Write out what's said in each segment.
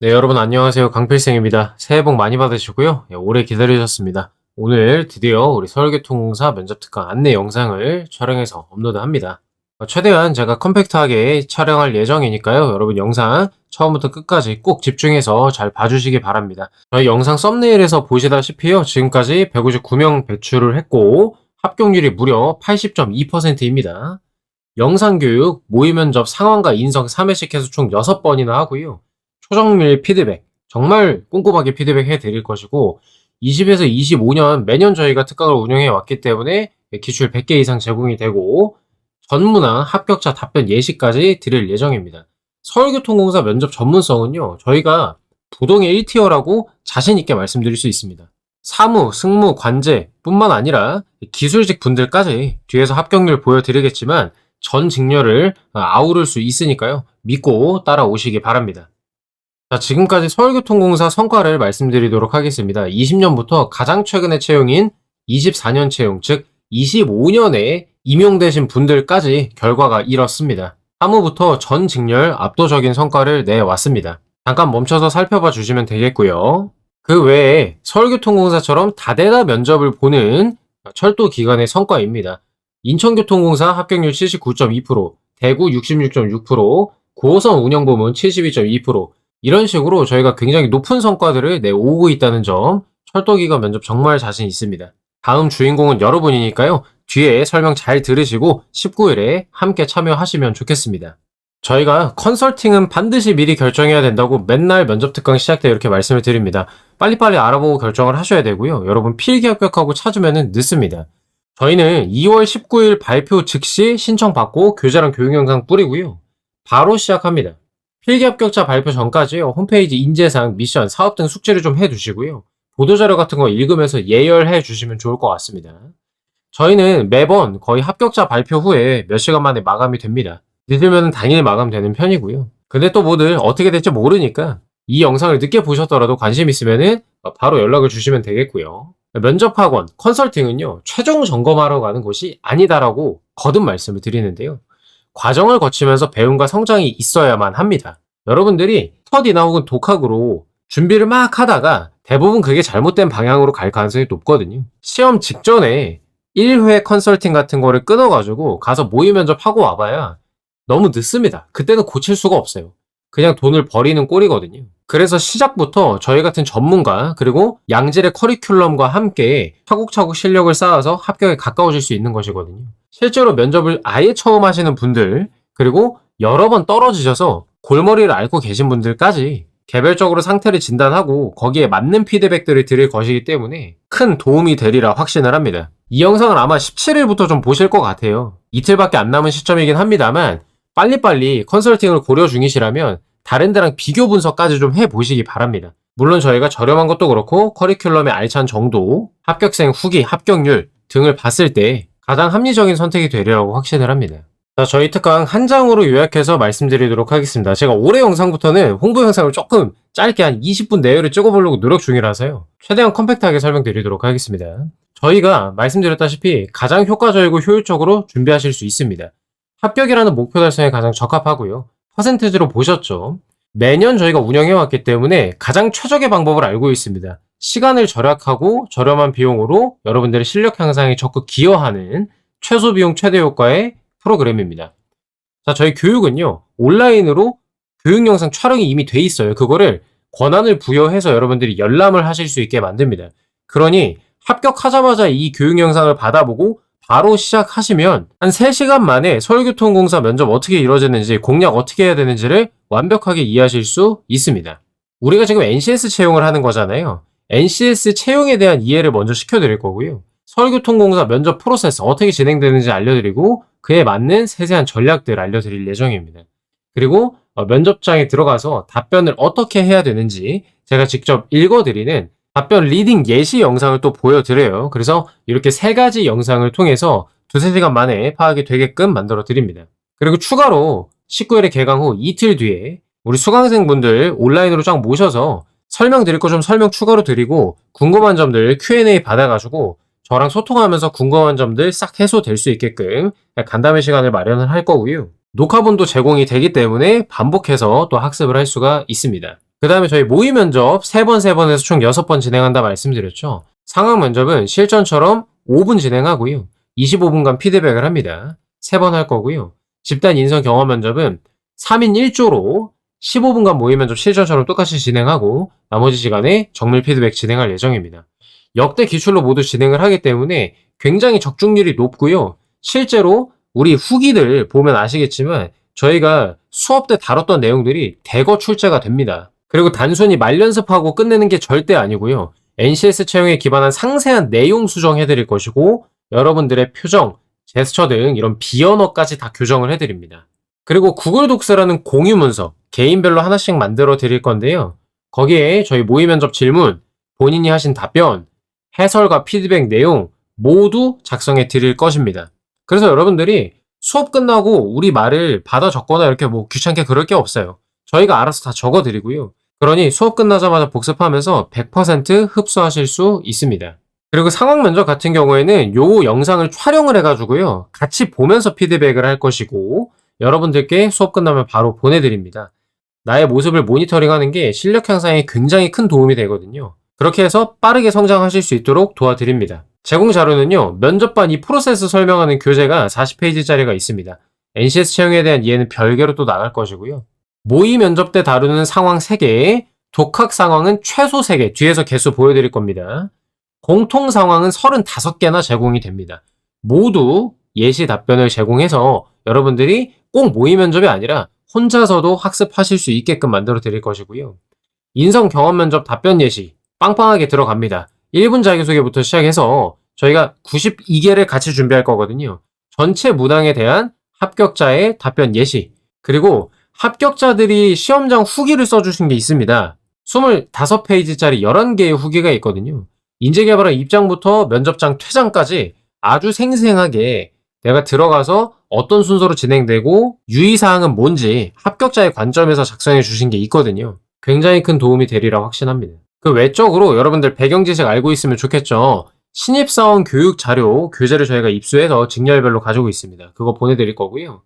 네, 여러분 안녕하세요. 강필생입니다. 새해 복 많이 받으시고요. 예, 오래 기다리셨습니다. 오늘 드디어 우리 서울교통공사 면접 특강 안내 영상을 촬영해서 업로드합니다. 어, 최대한 제가 컴팩트하게 촬영할 예정이니까요. 여러분 영상 처음부터 끝까지 꼭 집중해서 잘 봐주시기 바랍니다. 저희 영상 썸네일에서 보시다시피요. 지금까지 159명 배출을 했고 합격률이 무려 80.2%입니다. 영상교육, 모의면접, 상황과 인성 3회씩 해서 총 6번이나 하고요. 초정밀 피드백, 정말 꼼꼼하게 피드백 해드릴 것이고 20에서 25년 매년 저희가 특강을 운영해 왔기 때문에 기출 100개 이상 제공이 되고 전문화 합격자 답변 예시까지 드릴 예정입니다. 서울교통공사 면접 전문성은요, 저희가 부동의 1티어라고 자신있게 말씀드릴 수 있습니다. 사무, 승무, 관제 뿐만 아니라 기술직 분들까지 뒤에서 합격률 보여드리겠지만 전 직렬을 아우를 수 있으니까요. 믿고 따라오시기 바랍니다. 자, 지금까지 서울교통공사 성과를 말씀드리도록 하겠습니다. 20년부터 가장 최근의 채용인 24년 채용, 즉 25년에 임용되신 분들까지 결과가 이렇습니다. 사무부터 전 직렬 압도적인 성과를 내왔습니다. 잠깐 멈춰서 살펴봐 주시면 되겠고요. 그 외에 서울교통공사처럼 다대다 면접을 보는 철도 기관의 성과입니다. 인천교통공사 합격률 79.2%, 대구 66.6%, 고호선 운영부문 72.2%, 이런 식으로 저희가 굉장히 높은 성과들을 내오고 있다는 점 철도기관 면접 정말 자신 있습니다. 다음 주인공은 여러분이니까요. 뒤에 설명 잘 들으시고 19일에 함께 참여하시면 좋겠습니다. 저희가 컨설팅은 반드시 미리 결정해야 된다고 맨날 면접 특강 시작 때 이렇게 말씀을 드립니다. 빨리빨리 알아보고 결정을 하셔야 되고요. 여러분 필기 합격하고 찾으면 늦습니다. 저희는 2월 19일 발표 즉시 신청받고 교재랑 교육 영상 뿌리고요. 바로 시작합니다. 필기 합격자 발표 전까지요. 홈페이지 인재상, 미션, 사업 등 숙지를 좀 해두시고요. 보도자료 같은 거 읽으면서 예열해 주시면 좋을 것 같습니다. 저희는 매번 거의 합격자 발표 후에 몇 시간 만에 마감이 됩니다. 늦으면 당일 마감되는 편이고요. 근데 또 뭐들 어떻게 될지 모르니까 이 영상을 늦게 보셨더라도 관심 있으면은 바로 연락을 주시면 되겠고요. 면접학원, 컨설팅은요, 최종 점검하러 가는 곳이 아니다라고 거듭 말씀을 드리는데요. 과정을 거치면서 배움과 성장이 있어야만 합니다. 여러분들이 스터디나 혹은 독학으로 준비를 막 하다가 대부분 그게 잘못된 방향으로 갈 가능성이 높거든요. 시험 직전에 1회 컨설팅 같은 거를 끊어가지고 가서 모의 면접 하고 와봐야 너무 늦습니다. 그때는 고칠 수가 없어요. 그냥 돈을 버리는 꼴이거든요. 그래서 시작부터 저희 같은 전문가 그리고 양질의 커리큘럼과 함께 차곡차곡 실력을 쌓아서 합격에 가까워질 수 있는 것이거든요. 실제로 면접을 아예 처음 하시는 분들 그리고 여러 번 떨어지셔서 골머리를 앓고 계신 분들까지 개별적으로 상태를 진단하고 거기에 맞는 피드백들을 드릴 것이기 때문에 큰 도움이 되리라 확신을 합니다. 이 영상을 아마 17일부터 좀 보실 것 같아요. 이틀밖에 안 남은 시점이긴 합니다만 빨리빨리 컨설팅을 고려 중이시라면 다른 데랑 비교 분석까지 좀 해보시기 바랍니다. 물론 저희가 저렴한 것도 그렇고 커리큘럼의 알찬 정도, 합격생 후기, 합격률 등을 봤을 때 가장 합리적인 선택이 되리라고 확신을 합니다. 자, 저희 특강 한 장으로 요약해서 말씀드리도록 하겠습니다. 제가 올해 영상부터는 홍보 영상을 조금 짧게 한 20분 내외로 찍어보려고 노력 중이라서요. 최대한 컴팩트하게 설명드리도록 하겠습니다. 저희가 말씀드렸다시피 가장 효과적이고 효율적으로 준비하실 수 있습니다. 합격이라는 목표 달성에 가장 적합하고요. 퍼센테지로 보셨죠? 매년 저희가 운영해왔기 때문에 가장 최적의 방법을 알고 있습니다. 시간을 절약하고 저렴한 비용으로 여러분들의 실력 향상에 적극 기여하는 최소 비용 최대 효과의 프로그램입니다. 자, 저희 교육은요, 온라인으로 교육 영상 촬영이 이미 돼 있어요. 그거를 권한을 부여해서 여러분들이 열람을 하실 수 있게 만듭니다. 그러니 합격하자마자 이 교육 영상을 받아보고 바로 시작하시면 한 3시간 만에 서울교통공사 면접 어떻게 이루어지는지 공략 어떻게 해야 되는지를 완벽하게 이해하실 수 있습니다. 우리가 지금 NCS 채용을 하는 거잖아요. NCS 채용에 대한 이해를 먼저 시켜드릴 거고요. 서울교통공사 면접 프로세스 어떻게 진행되는지 알려드리고 그에 맞는 세세한 전략들 알려드릴 예정입니다. 그리고 어, 면접장에 들어가서 답변을 어떻게 해야 되는지 제가 직접 읽어드리는 답변 리딩 예시 영상을 또 보여드려요. 그래서 이렇게 세 가지 영상을 통해서 두세 시간 만에 파악이 되게끔 만들어 드립니다. 그리고 추가로 19일에 개강 후 이틀 뒤에 우리 수강생분들 온라인으로 쫙 모셔서 설명 드릴 거 좀 설명 추가로 드리고 궁금한 점들 Q&A 받아가지고 저랑 소통하면서 궁금한 점들 싹 해소될 수 있게끔 간담회 시간을 마련을 할 거고요. 녹화본도 제공이 되기 때문에 반복해서 또 학습을 할 수가 있습니다. 그 다음에 저희 모의 면접 3번, 3번에서 총 6번 진행한다 말씀드렸죠. 상황 면접은 실전처럼 5분 진행하고요. 25분간 피드백을 합니다. 3번 할 거고요. 집단 인성 경험 면접은 3인 1조로 15분간 모의 면접 실전처럼 똑같이 진행하고 나머지 시간에 정밀 피드백 진행할 예정입니다. 역대 기출로 모두 진행을 하기 때문에 굉장히 적중률이 높고요. 실제로 우리 후기들 보면 아시겠지만 저희가 수업 때 다뤘던 내용들이 대거 출제가 됩니다. 그리고 단순히 말 연습하고 끝내는 게 절대 아니고요. NCS 채용에 기반한 상세한 내용 수정해 드릴 것이고 여러분들의 표정, 제스처 등 이런 비언어까지 다 교정을 해 드립니다. 그리고 구글 독스라는 공유 문서 개인별로 하나씩 만들어 드릴 건데요. 거기에 저희 모의 면접 질문, 본인이 하신 답변, 해설과 피드백 내용 모두 작성해 드릴 것입니다. 그래서 여러분들이 수업 끝나고 우리 말을 받아 적거나 이렇게 뭐 귀찮게 그럴 게 없어요. 저희가 알아서 다 적어 드리고요. 그러니 수업 끝나자마자 복습하면서 100% 흡수하실 수 있습니다. 그리고 상황 면접 같은 경우에는 요 영상을 촬영을 해가지고요. 같이 보면서 피드백을 할 것이고, 여러분들께 수업 끝나면 바로 보내드립니다. 나의 모습을 모니터링하는 게 실력 향상에 굉장히 큰 도움이 되거든요. 그렇게 해서 빠르게 성장하실 수 있도록 도와드립니다. 제공 자료는요, 면접반 이 프로세스 설명하는 교재가 40페이지짜리가 있습니다. NCS 채용에 대한 이해는 별개로 또 나갈 것이고요. 모의 면접 때 다루는 상황 3개, 독학 상황은 최소 3개, 뒤에서 개수 보여드릴 겁니다. 공통 상황은 35개나 제공이 됩니다. 모두 예시 답변을 제공해서 여러분들이 꼭 모의 면접이 아니라 혼자서도 학습하실 수 있게끔 만들어 드릴 것이고요. 인성 경험 면접 답변 예시 빵빵하게 들어갑니다. 1분 자기소개부터 시작해서 저희가 92개를 같이 준비할 거거든요. 전체 문항에 대한 합격자의 답변 예시 그리고 합격자들이 시험장 후기를 써주신 게 있습니다. 25페이지짜리 11개의 후기가 있거든요. 인재개발의 입장부터 면접장 퇴장까지 아주 생생하게 내가 들어가서 어떤 순서로 진행되고 유의사항은 뭔지 합격자의 관점에서 작성해 주신 게 있거든요. 굉장히 큰 도움이 되리라 확신합니다. 그 외적으로 여러분들 배경 지식 알고 있으면 좋겠죠. 신입사원 교육 자료 교재를 저희가 입수해서 직렬별로 가지고 있습니다. 그거 보내드릴 거고요.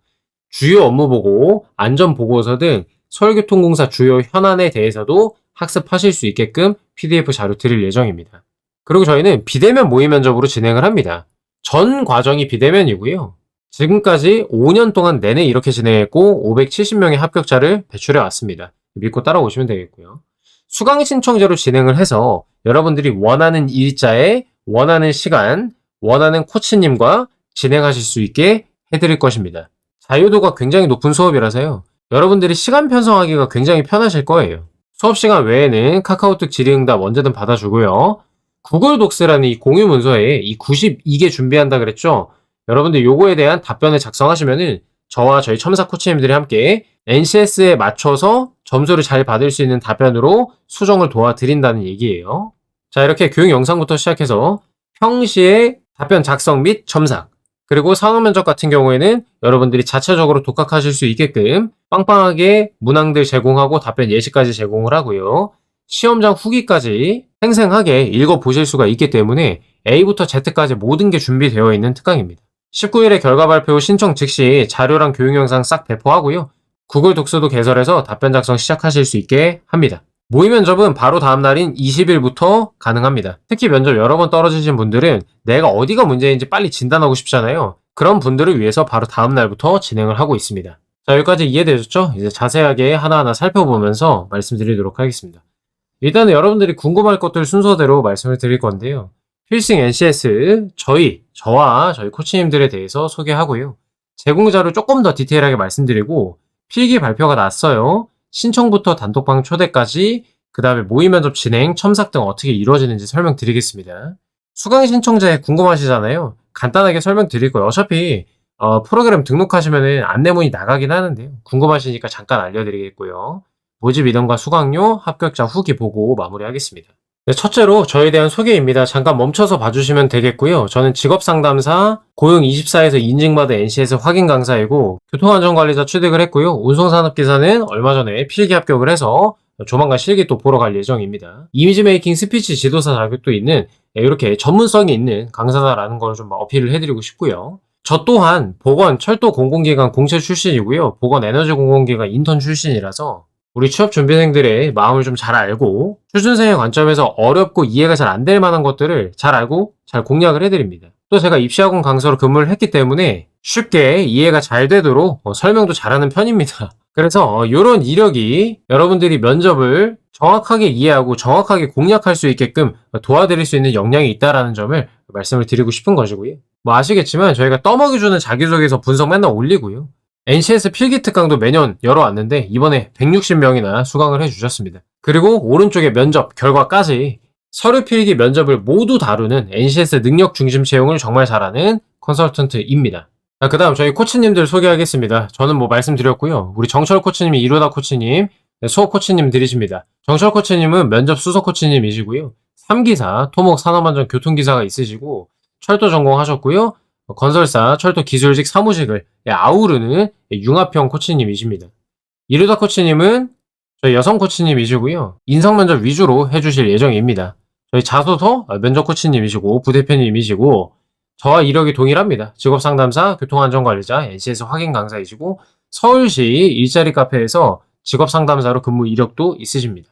주요 업무 보고, 안전 보고서 등 서울교통공사 주요 현안에 대해서도 학습하실 수 있게끔 PDF 자료 드릴 예정입니다. 그리고 저희는 비대면 모의 면접으로 진행을 합니다. 전 과정이 비대면이고요. 지금까지 5년 동안 내내 이렇게 진행했고 570명의 합격자를 배출해 왔습니다. 믿고 따라오시면 되겠고요. 수강 신청제로 진행을 해서 여러분들이 원하는 일자에 원하는 시간, 원하는 코치님과 진행하실 수 있게 해드릴 것입니다. 자유도가 굉장히 높은 수업이라서요. 여러분들이 시간 편성하기가 굉장히 편하실 거예요. 수업 시간 외에는 카카오톡 질의응답 언제든 받아주고요. 구글 독스라는 이 공유 문서에 이 92개 준비한다 그랬죠? 여러분들 요거에 대한 답변을 작성하시면은 저와 저희 첨사 코치님들이 함께 NCS에 맞춰서 점수를 잘 받을 수 있는 답변으로 수정을 도와드린다는 얘기예요. 자, 이렇게 교육 영상부터 시작해서 평시에 답변 작성 및 첨삭, 그리고 상황 면접 같은 경우에는 여러분들이 자체적으로 독학하실 수 있게끔 빵빵하게 문항들 제공하고 답변 예시까지 제공을 하고요. 시험장 후기까지 생생하게 읽어보실 수가 있기 때문에 A부터 Z까지 모든 게 준비되어 있는 특강입니다. 19일에 결과 발표 후 신청 즉시 자료랑 교육 영상 싹 배포하고요. 구글 독서도 개설해서 답변 작성 시작하실 수 있게 합니다. 모의 면접은 바로 다음 날인 20일부터 가능합니다. 특히 면접 여러 번 떨어지신 분들은 내가 어디가 문제인지 빨리 진단하고 싶잖아요. 그런 분들을 위해서 바로 다음 날부터 진행을 하고 있습니다. 자, 여기까지 이해되셨죠? 이제 자세하게 하나하나 살펴보면서 말씀드리도록 하겠습니다. 일단은 여러분들이 궁금할 것들 순서대로 말씀을 드릴 건데요. 필싱 NCS 저희, 저와 저희 코치님들에 대해서 소개하고요. 제공자로 조금 더 디테일하게 말씀드리고 필기 발표가 났어요. 신청부터 단톡방 초대까지 그 다음에 모의 면접 진행, 첨삭 등 어떻게 이루어지는지 설명드리겠습니다. 수강 신청자에 궁금하시잖아요. 간단하게 설명드릴 거예요. 어차피 어, 프로그램 등록하시면 안내문이 나가긴 하는데요. 궁금하시니까 잠깐 알려드리겠고요. 모집 이동과 수강료, 합격자 후기 보고 마무리하겠습니다. 네, 첫째로 저에 대한 소개입니다. 잠깐 멈춰서 봐주시면 되겠고요. 저는 직업상담사, 고용24에서 인증받은 NCS 확인 강사이고 교통안전관리자 취득을 했고요. 운송산업기사는 얼마 전에 필기 합격을 해서 조만간 실기 또 보러 갈 예정입니다. 이미지 메이킹 스피치 지도사 자격도 있는 이렇게 전문성이 있는 강사다라는 걸 좀 어필을 해드리고 싶고요. 저 또한 보건 철도 공공기관 공채 출신이고요. 보건 에너지 공공기관 인턴 출신이라서 우리 취업 준비생들의 마음을 좀 잘 알고 취준생의 관점에서 어렵고 이해가 잘 안 될 만한 것들을 잘 알고 잘 공략을 해드립니다. 또 제가 입시학원 강사로 근무를 했기 때문에 쉽게 이해가 잘 되도록 어, 설명도 잘하는 편입니다. 그래서 이런 이력이 여러분들이 면접을 정확하게 이해하고 정확하게 공략할 수 있게끔 도와드릴 수 있는 역량이 있다라는 점을 말씀을 드리고 싶은 것이고요. 뭐 아시겠지만 저희가 떠먹여주는 자기소개서 분석 맨날 올리고요. NCS 필기 특강도 매년 열어왔는데 이번에 160명이나 수강을 해주셨습니다. 그리고 오른쪽에 면접 결과까지 서류 필기 면접을 모두 다루는 NCS 능력 중심 채용을 정말 잘하는 컨설턴트입니다. 그 다음 저희 코치님들 소개하겠습니다. 저는 뭐 말씀드렸고요. 우리 정철 코치님이 이루다 코치님, 네, 수호 코치님 들이십니다. 정철 코치님은 면접 수석 코치님이시고요. 3기사, 토목 산업안전 교통기사가 있으시고 철도 전공하셨고요. 건설사, 철도 기술직 사무직을 아우르는 융합형 코치님이십니다. 이루다 코치님은 저희 여성 코치님이시고요. 인성 면접 위주로 해주실 예정입니다. 저희 자소서 면접 코치님이시고 부대표님이시고 저와 이력이 동일합니다. 직업 상담사, 교통안전관리자, NCS 확인 강사이시고 서울시 일자리 카페에서 직업 상담사로 근무 이력도 있으십니다.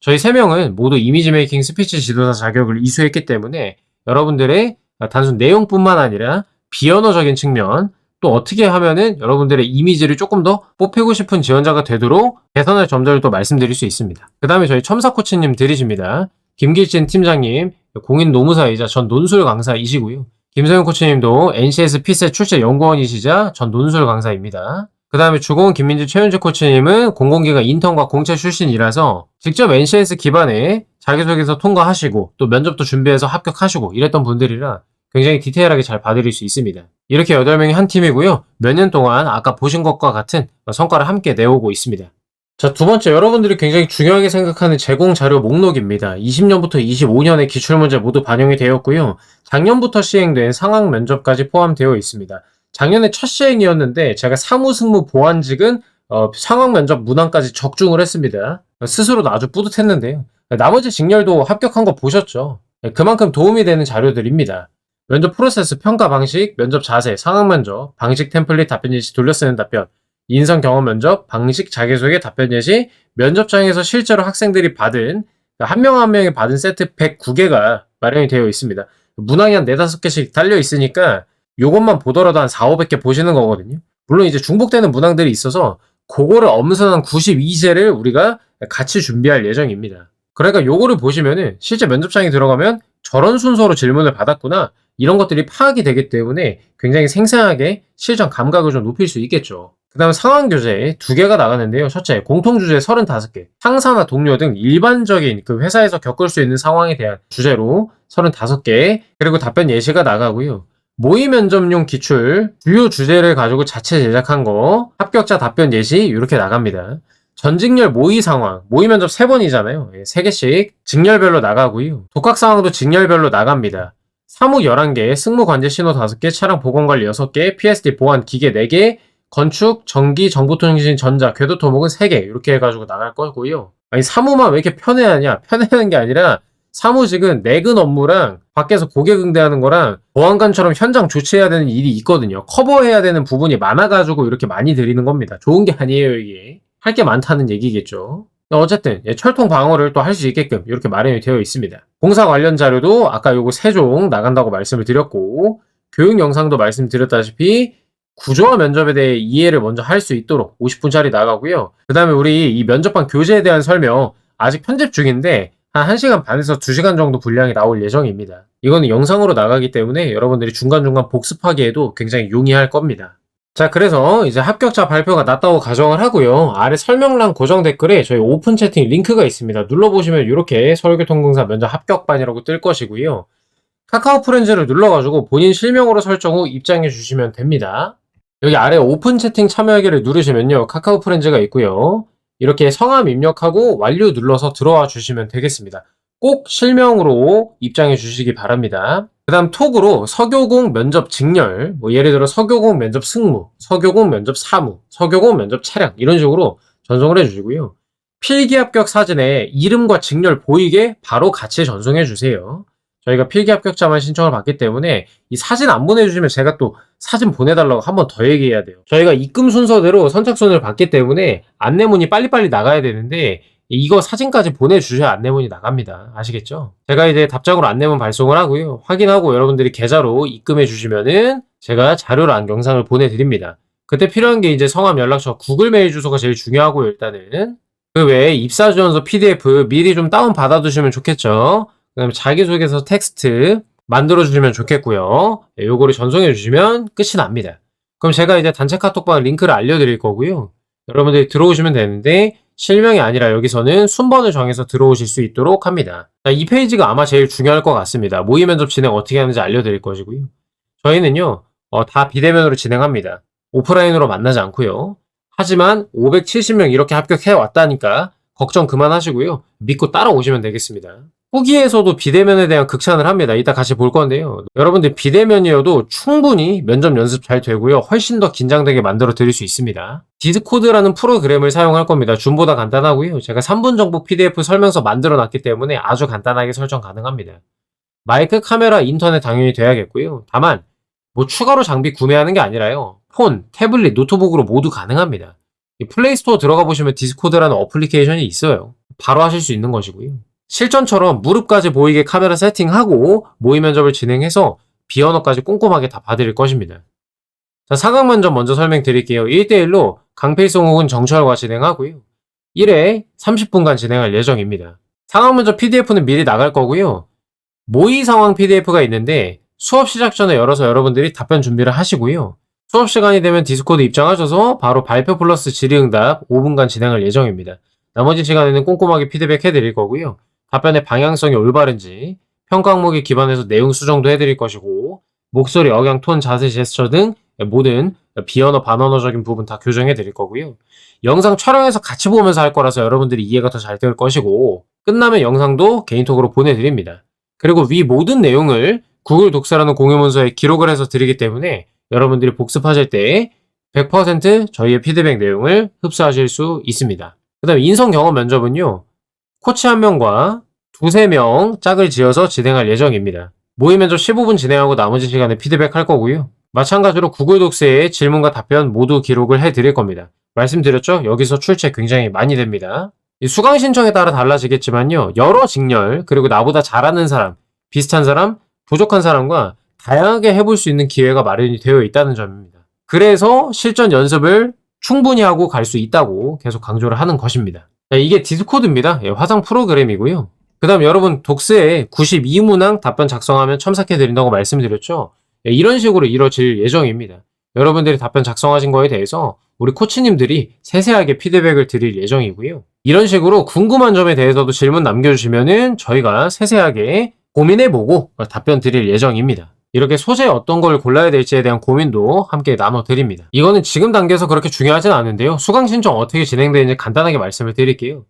저희 3명은 모두 이미지 메이킹 스피치 지도사 자격을 이수했기 때문에 여러분들의 단순 내용뿐만 아니라 비언어적인 측면 또 어떻게 하면은 여러분들의 이미지를 조금 더 뽑히고 싶은 지원자가 되도록 개선할 점들을 또 말씀드릴 수 있습니다. 그 다음에 저희 첨사 코치님 들이십니다. 김길진 팀장님, 공인 노무사이자 전 논술 강사이시고요. 김소영 코치님도 NCS 피세 출제 연구원이시자 전 논술 강사입니다. 그 다음에 주공은 김민주 최윤주 코치님은 공공기관 인턴과 공채 출신이라서 직접 NCS 기반의 자기소개서 통과하시고 또 면접도 준비해서 합격하시고 이랬던 분들이라 굉장히 디테일하게 잘 봐드릴 수 있습니다. 이렇게 8명이 한 팀이고요. 몇 년 동안 아까 보신 것과 같은 성과를 함께 내오고 있습니다. 자, 두 번째, 여러분들이 굉장히 중요하게 생각하는 제공 자료 목록입니다. 20년부터 25년의 기출문제 모두 반영이 되었고요. 작년부터 시행된 상황 면접까지 포함되어 있습니다. 작년에 첫 시행이었는데 제가 사무승무 보안직은 어, 상황 면접 문항까지 적중을 했습니다. 스스로도 아주 뿌듯했는데요. 나머지 직렬도 합격한 거 보셨죠? 그만큼 도움이 되는 자료들입니다. 면접 프로세스, 평가 방식, 면접 자세, 상황 면접, 방식 템플릿 답변 예시 돌려쓰는 답변, 인성 경험 면접, 방식 자기소개 답변 예시, 면접장에서 실제로 학생들이 받은 한 명 한 명이 받은 세트 109개가 마련이 되어 있습니다. 문항이 한 4, 5개씩 달려 있으니까 요것만 보더라도 한 4, 500개 보시는 거거든요. 물론 이제 중복되는 문항들이 있어서 그거를 엄선한 92제를 우리가 같이 준비할 예정입니다. 그러니까 요거를 보시면은 실제 면접장에 들어가면 저런 순서로 질문을 받았구나 이런 것들이 파악이 되기 때문에 굉장히 생생하게 실전 감각을 좀 높일 수 있겠죠. 그 다음 상황 교재 두 개가 나가는데요. 첫째, 공통 주제 35개. 상사나 동료 등 일반적인 그 회사에서 겪을 수 있는 상황에 대한 주제로 35개. 그리고 답변 예시가 나가고요. 모의 면접용 기출, 주요 주제를 가지고 자체 제작한 거, 합격자 답변 예시 이렇게 나갑니다. 전직렬 모의 상황, 모의 면접 3번이잖아요. 3개씩 직렬별로 나가고요. 독학 상황도 직렬별로 나갑니다. 사무 11개, 승무 관제 신호 5개, 차량 보건 관리 6개, PSD 보안 기계 4개, 건축, 전기, 정보통신, 전자, 궤도 토목은 3개 이렇게 해가지고 나갈 거고요. 아니 사무만 왜 이렇게 편애하냐? 편애하는 게 아니라 사무직은 내근 업무랑 밖에서 고객 응대하는 거랑 보안관처럼 현장 조치해야 되는 일이 있거든요. 커버해야 되는 부분이 많아가지고 이렇게 많이 드리는 겁니다. 좋은 게 아니에요, 이게. 할 게 많다는 얘기겠죠. 어쨌든 예, 철통 방어를 또 할 수 있게끔 이렇게 마련이 되어 있습니다. 공사 관련 자료도 아까 요거 세 종 나간다고 말씀을 드렸고 교육 영상도 말씀드렸다시피 구조화 면접에 대해 이해를 먼저 할 수 있도록 50분짜리 나가고요. 그 다음에 우리 이 면접관 교재에 대한 설명 아직 편집 중인데 한 1시간 반에서 2시간 정도 분량이 나올 예정입니다. 이거는 영상으로 나가기 때문에 여러분들이 중간중간 복습하기에도 굉장히 용이할 겁니다. 자, 그래서 이제 합격자 발표가 났다고 가정을 하고요. 아래 설명란 고정 댓글에 저희 오픈 채팅 링크가 있습니다. 눌러보시면 이렇게 서울교통공사 면접 합격반이라고 뜰 것이고요. 카카오 프렌즈를 눌러가지고 본인 실명으로 설정 후 입장해 주시면 됩니다. 여기 아래 오픈 채팅 참여하기를 누르시면요. 카카오 프렌즈가 있고요. 이렇게 성함 입력하고 완료 눌러서 들어와 주시면 되겠습니다. 꼭 실명으로 입장해 주시기 바랍니다. 그 다음 톡으로 서교공 면접 직렬, 뭐 예를 들어 서교공 면접 승무, 서교공 면접 사무, 서교공 면접 차량 이런 식으로 전송을 해주시고요. 필기 합격 사진에 이름과 직렬 보이게 바로 같이 전송해 주세요. 저희가 필기 합격자만 신청을 받기 때문에 이 사진 안 보내주시면 제가 또 사진 보내달라고 한 번 더 얘기해야 돼요. 저희가 입금 순서대로 선착순을 받기 때문에 안내문이 빨리빨리 나가야 되는데 이거 사진까지 보내주셔야 안내문이 나갑니다. 아시겠죠? 제가 이제 답장으로 안내문 발송을 하고요. 확인하고 여러분들이 계좌로 입금해 주시면은 제가 자료랑 영상을 보내드립니다. 그때 필요한 게 이제 성함, 연락처, 구글 메일 주소가 제일 중요하고요. 일단은 그 외에 입사 지원서 PDF 미리 좀 다운 받아두시면 좋겠죠. 그다음에 자기소개서 텍스트 만들어 주시면 좋겠고요. 예, 요거를 전송해 주시면 끝이 납니다. 그럼 제가 이제 단체 카톡방 링크를 알려드릴 거고요. 여러분들이 들어오시면 되는데 실명이 아니라 여기서는 순번을 정해서 들어오실 수 있도록 합니다. 자, 이 페이지가 아마 제일 중요할 것 같습니다. 모의 면접 진행 어떻게 하는지 알려드릴 것이고요. 저희는요, 어, 다 비대면으로 진행합니다. 오프라인으로 만나지 않고요. 하지만 570명 이렇게 합격해 왔다니까 걱정 그만하시고요. 믿고 따라오시면 되겠습니다. 후기에서도 비대면에 대한 극찬을 합니다. 이따 같이 볼 건데요. 여러분들 비대면이어도 충분히 면접 연습 잘 되고요. 훨씬 더 긴장되게 만들어 드릴 수 있습니다. 디스코드라는 프로그램을 사용할 겁니다. 줌보다 간단하고요. 제가 3분 정보 PDF 설명서 만들어 놨기 때문에 아주 간단하게 설정 가능합니다. 마이크, 카메라, 인터넷 당연히 돼야겠고요. 다만 뭐 추가로 장비 구매하는 게 아니라요. 폰, 태블릿, 노트북으로 모두 가능합니다. 이 플레이스토어 들어가 보시면 디스코드라는 어플리케이션이 있어요. 바로 하실 수 있는 것이고요. 실전처럼 무릎까지 보이게 카메라 세팅하고 모의 면접을 진행해서 비언어까지 꼼꼼하게 다 봐드릴 것입니다. 자, 상황 면접 먼저 설명드릴게요. 1대1로 강필성 혹은 정철과 진행하고요. 1회 30분간 진행할 예정입니다. 상황 면접 PDF는 미리 나갈 거고요. 모의 상황 PDF가 있는데 수업 시작 전에 열어서 여러분들이 답변 준비를 하시고요. 수업 시간이 되면 디스코드 입장하셔서 바로 발표 플러스 질의응답 5분간 진행할 예정입니다. 나머지 시간에는 꼼꼼하게 피드백 해드릴 거고요. 답변의 방향성이 올바른지 평가 항목에 기반해서 내용 수정도 해드릴 것이고 목소리, 억양, 톤, 자세, 제스처 등 모든 비언어, 반언어적인 부분 다 교정해 드릴 거고요. 영상 촬영해서 같이 보면서 할 거라서 여러분들이 이해가 더 잘 될 것이고 끝나면 영상도 개인톡으로 보내드립니다. 그리고 위 모든 내용을 구글 독서라는 공유 문서에 기록을 해서 드리기 때문에 여러분들이 복습하실 때 100% 저희의 피드백 내용을 흡수하실 수 있습니다. 그 다음에 인성 경험 면접은요. 코치 한 명과 두세 명 짝을 지어서 진행할 예정입니다. 모의 면접 15분 진행하고 나머지 시간에 피드백 할 거고요. 마찬가지로 구글 독스에 질문과 답변 모두 기록을 해 드릴 겁니다. 말씀드렸죠? 여기서 출첵 굉장히 많이 됩니다. 수강 신청에 따라 달라지겠지만요. 여러 직렬, 그리고 나보다 잘하는 사람, 비슷한 사람, 부족한 사람과 다양하게 해볼 수 있는 기회가 마련이 되어 있다는 점입니다. 그래서 실전 연습을 충분히 하고 갈 수 있다고 계속 강조를 하는 것입니다. 자, 이게 디스코드입니다. 예, 화상 프로그램이고요. 그 다음 여러분 독스에 92문항 답변 작성하면 첨삭해 드린다고 말씀드렸죠. 예, 이런 식으로 이루어질 예정입니다. 여러분들이 답변 작성하신 거에 대해서 우리 코치님들이 세세하게 피드백을 드릴 예정이고요. 이런 식으로 궁금한 점에 대해서도 질문 남겨주시면은 저희가 세세하게 고민해보고 답변 드릴 예정입니다. 이렇게 소재 어떤 걸 골라야 될지에 대한 고민도 함께 나눠드립니다. 이거는 지금 단계에서 그렇게 중요하진 않은데요. 수강 신청 어떻게 진행되는지 간단하게 말씀을 드릴게요.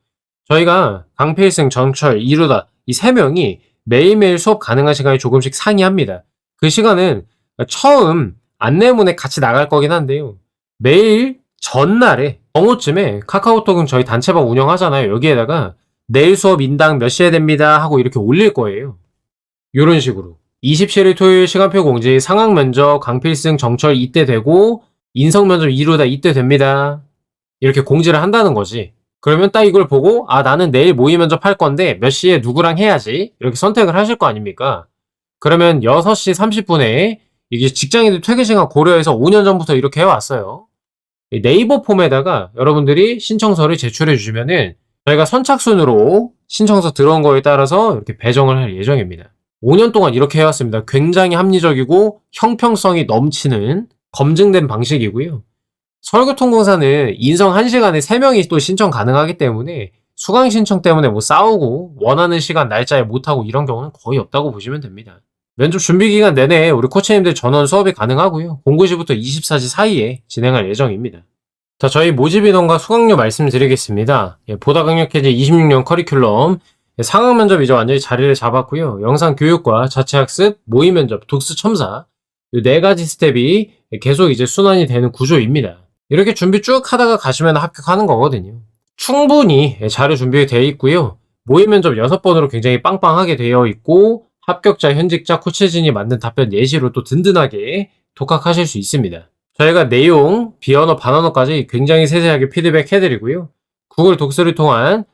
저희가 강필승, 정철, 이루다 이 세 명이 매일매일 수업 가능한 시간이 조금씩 상이합니다. 그 시간은 처음 안내문에 같이 나갈 거긴 한데요. 매일 전날에 정오쯤에 카카오톡은 저희 단체방 운영하잖아요. 여기에다가 내일 수업 인당 몇 시에 됩니다 하고 이렇게 올릴 거예요. 이런 식으로. 27일 토요일 시간표 공지 상황 면접 강필승 정철 이때 되고 인성 면접 이루다 이때 됩니다. 이렇게 공지를 한다는 거지. 그러면 딱 이걸 보고 아 나는 내일 모의 면접 할 건데 몇 시에 누구랑 해야지 이렇게 선택을 하실 거 아닙니까? 그러면 6시 30분에 이게 직장인들 퇴근 시간 고려해서 5년 전부터 이렇게 해왔어요. 네이버 폼에다가 여러분들이 신청서를 제출해 주시면은 저희가 선착순으로 신청서 들어온 거에 따라서 이렇게 배정을 할 예정입니다. 5년 동안 이렇게 해왔습니다. 굉장히 합리적이고 형평성이 넘치는 검증된 방식이고요. 서울교통공사는 인성 1시간에 3명이 또 신청 가능하기 때문에 수강 신청 때문에 뭐 싸우고 원하는 시간 날짜에 못하고 이런 경우는 거의 없다고 보시면 됩니다. 면접 준비 기간 내내 우리 코치님들 전원 수업이 가능하고요. 09시부터 24시 사이에 진행할 예정입니다. 자, 저희 모집 인원과 수강료 말씀드리겠습니다. 예, 보다 강력해진 26년 커리큘럼 예, 상황 면접 이제 완전히 자리를 잡았고요. 영상 교육과 자체 학습, 모의 면접, 독스 첨사 이 네 가지 스텝이 계속 이제 순환이 되는 구조입니다. 이렇게 준비 쭉 하다가 가시면 합격하는 거거든요. 충분히 자료 준비되어 있고요. 모의 면접 6번으로 굉장히 빵빵하게 되어 있고 합격자, 현직자, 코치진이 만든 답변 예시로 또 든든하게 독학하실 수 있습니다. 저희가 내용, 비언어, 반언어까지 굉장히 세세하게 피드백 해드리고요. 구글 독서를 통한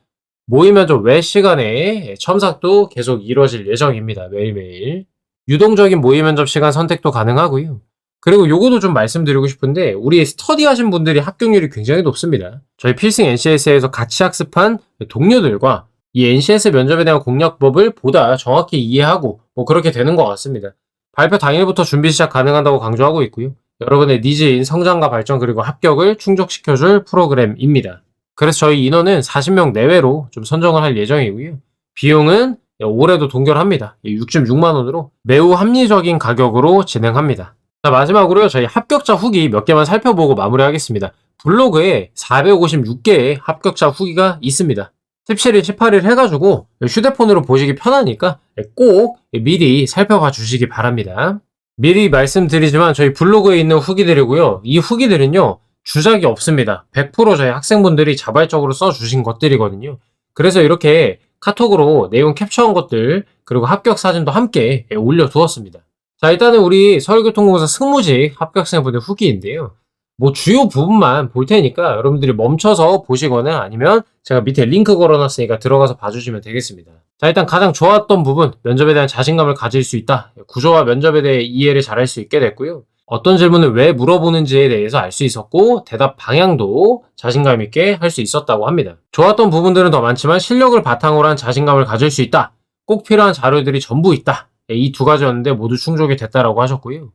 모의 면접 외 시간에 첨삭도 계속 이루어질 예정입니다. 매일매일. 유동적인 모의 면접 시간 선택도 가능하고요. 그리고 요거도 좀 말씀드리고 싶은데 우리 스터디 하신 분들이 합격률이 굉장히 높습니다. 저희 필승 NCS에서 같이 학습한 동료들과 이 NCS 면접에 대한 공략법을 보다 정확히 이해하고 뭐 그렇게 되는 것 같습니다. 발표 당일부터 준비 시작 가능한다고 강조하고 있고요. 여러분의 니즈인 성장과 발전 그리고 합격을 충족시켜줄 프로그램입니다. 그래서 저희 인원은 40명 내외로 좀 선정을 할 예정이고요. 비용은 올해도 동결합니다. 66만 원으로 매우 합리적인 가격으로 진행합니다. 자, 마지막으로요. 저희 합격자 후기 몇 개만 살펴보고 마무리하겠습니다. 블로그에 456개의 합격자 후기가 있습니다. 17일, 18일 해가지고 휴대폰으로 보시기 편하니까 꼭 미리 살펴봐 주시기 바랍니다. 미리 말씀드리지만 저희 블로그에 있는 후기들이고요. 이 후기들은요. 주작이 없습니다. 100% 저희 학생분들이 자발적으로 써주신 것들이거든요. 그래서 이렇게 카톡으로 내용 캡처한 것들 그리고 합격 사진도 함께 올려두었습니다. 자 일단은 우리 서울교통공사 승무직 합격생분들 후기인데요. 뭐 주요 부분만 볼 테니까 여러분들이 멈춰서 보시거나 아니면 제가 밑에 링크 걸어놨으니까 들어가서 봐주시면 되겠습니다. 자 일단 가장 좋았던 부분 면접에 대한 자신감을 가질 수 있다. 구조와 면접에 대해 이해를 잘할 수 있게 됐고요. 어떤 질문을 왜 물어보는지에 대해서 알 수 있었고 대답 방향도 자신감 있게 할 수 있었다고 합니다. 좋았던 부분들은 더 많지만 실력을 바탕으로 한 자신감을 가질 수 있다. 꼭 필요한 자료들이 전부 있다. 이 두 가지였는데 모두 충족이 됐다라고 하셨고요.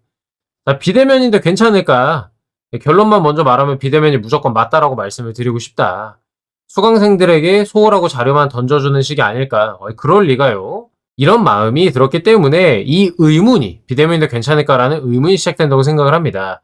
자, 비대면인데 괜찮을까? 결론만 먼저 말하면 비대면이 무조건 맞다라고 말씀을 드리고 싶다. 수강생들에게 소홀하고 자료만 던져주는 식이 아닐까? 그럴 리가요. 이런 마음이 들었기 때문에 이 의문이 비대면인데 괜찮을까라는 의문이 시작된다고 생각을 합니다.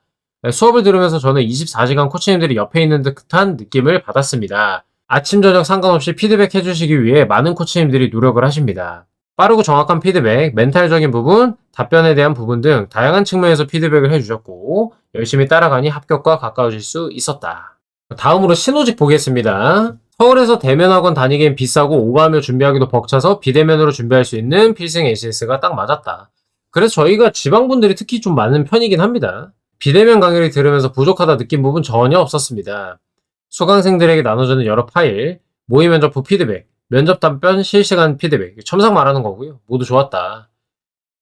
수업을 들으면서 저는 24시간 코치님들이 옆에 있는 듯한 느낌을 받았습니다. 아침, 저녁 상관없이 피드백 해주시기 위해 많은 코치님들이 노력을 하십니다. 빠르고 정확한 피드백, 멘탈적인 부분, 답변에 대한 부분 등 다양한 측면에서 피드백을 해주셨고 열심히 따라가니 합격과 가까워질 수 있었다. 다음으로 신호직 보겠습니다. 서울에서 대면 학원 다니기엔 비싸고 오가며 준비하기도 벅차서 비대면으로 준비할 수 있는 필승 ACS가 딱 맞았다. 그래서 저희가 지방분들이 특히 좀 많은 편이긴 합니다. 비대면 강의를 들으면서 부족하다 느낀 부분 전혀 없었습니다. 수강생들에게 나눠주는 여러 파일, 모의 면접 후 피드백, 면접 답변 실시간 피드백, 첨삭 말하는 거고요. 모두 좋았다.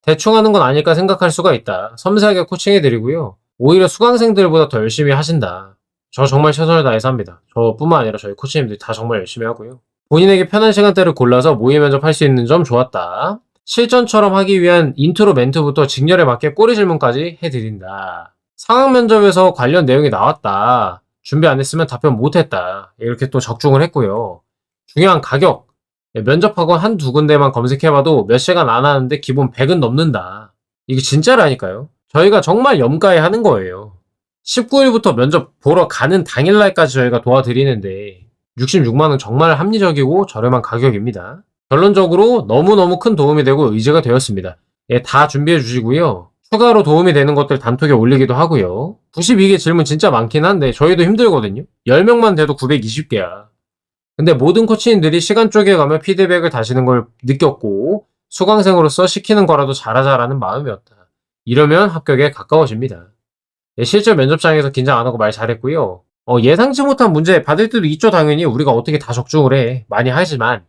대충 하는 건 아닐까 생각할 수가 있다. 섬세하게 코칭해드리고요. 오히려 수강생들보다 더 열심히 하신다. 저 정말 최선을 다해서 합니다. 저뿐만 아니라 저희 코치님들이 다 정말 열심히 하고요. 본인에게 편한 시간대를 골라서 모의 면접할 수 있는 점 좋았다. 실전처럼 하기 위한 인트로 멘트부터 직렬에 맞게 꼬리 질문까지 해드린다. 상황 면접에서 관련 내용이 나왔다. 준비 안 했으면 답변 못 했다. 이렇게 또 적중을 했고요. 중요한 가격. 면접학원 한 두 군데만 검색해봐도 몇 시간 안 하는데 기본 100은 넘는다. 이게 진짜라니까요. 저희가 정말 염가에 하는 거예요. 19일부터 면접 보러 가는 당일날까지 저희가 도와드리는데 66만원 정말 합리적이고 저렴한 가격입니다. 결론적으로 너무너무 큰 도움이 되고 의지가 되었습니다. 예, 다 준비해 주시고요. 추가로 도움이 되는 것들 단톡에 올리기도 하고요. 92개 질문 진짜 많긴 한데 저희도 힘들거든요. 10명만 돼도 920개야. 근데 모든 코치님들이 시간 쪼개가며 피드백을 다시는 걸 느꼈고 수강생으로서 시키는 거라도 잘하자라는 마음이었다. 이러면 합격에 가까워집니다. 네, 실제 면접장에서 긴장 안 하고 말 잘했고요. 어, 예상치 못한 문제 받을 때도 있죠, 당연히. 우리가 어떻게 다 적중을 해. 많이 하지만.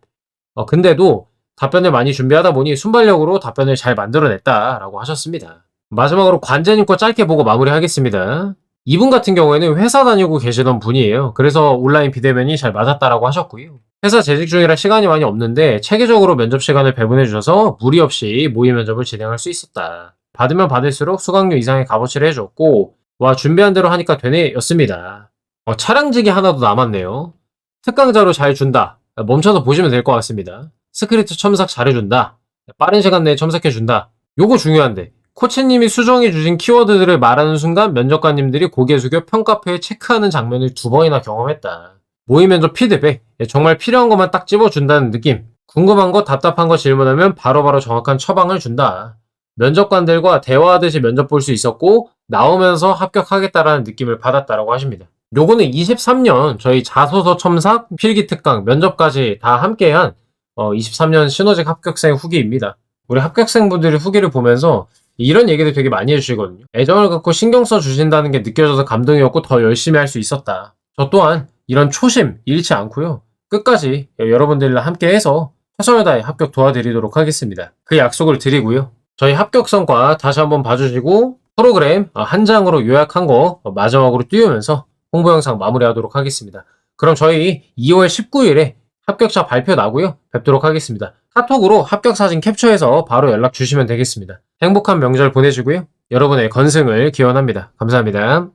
어, 근데도 답변을 많이 준비하다 보니 순발력으로 답변을 잘 만들어냈다라고 하셨습니다. 마지막으로 관제님 거 짧게 보고 마무리하겠습니다. 이분 같은 경우에는 회사 다니고 계시던 분이에요. 그래서 온라인 비대면이 잘 맞았다라고 하셨고요. 회사 재직 중이라 시간이 많이 없는데 체계적으로 면접 시간을 배분해 주셔서 무리 없이 모의 면접을 진행할 수 있었다. 받으면 받을수록 수강료 이상의 값어치를 해줬고 와 준비한 대로 하니까 되네 였습니다. 어, 차량직이 하나도 남았네요. 특강자로 잘 준다. 멈춰서 보시면 될 것 같습니다. 스크립트 첨삭 잘해준다. 빠른 시간 내에 첨삭해준다. 요거 중요한데 코치님이 수정해 주신 키워드들을 말하는 순간 면접관님들이 고개 숙여 평가표에 체크하는 장면을 두 번이나 경험했다. 모의 면접 피드백. 예, 정말 필요한 것만 딱 집어준다는 느낌. 궁금한 거, 답답한 거 질문하면 바로바로 정확한 처방을 준다. 면접관들과 대화하듯이 면접 볼 수 있었고 나오면서 합격하겠다라는 느낌을 받았다라고 하십니다. 요거는 23년 저희 자소서 첨삭, 필기 특강, 면접까지 다 함께한 어, 23년 신호직 합격생 후기입니다. 우리 합격생분들이 후기를 보면서 이런 얘기들 되게 많이 해주시거든요. 애정을 갖고 신경 써 주신다는 게 느껴져서 감동이었고 더 열심히 할 수 있었다. 저 또한 이런 초심 잃지 않고요. 끝까지 여러분들과 함께 해서 최선을 다해 합격 도와드리도록 하겠습니다. 그 약속을 드리고요. 저희 합격 성과 다시 한번 봐주시고 프로그램 한 장으로 요약한 거 마지막으로 띄우면서 홍보 영상 마무리하도록 하겠습니다. 그럼 저희 2월 19일에 합격자 발표 나고요. 뵙도록 하겠습니다. 카톡으로 합격 사진 캡처해서 바로 연락 주시면 되겠습니다. 행복한 명절 보내시고요. 여러분의 건승을 기원합니다. 감사합니다.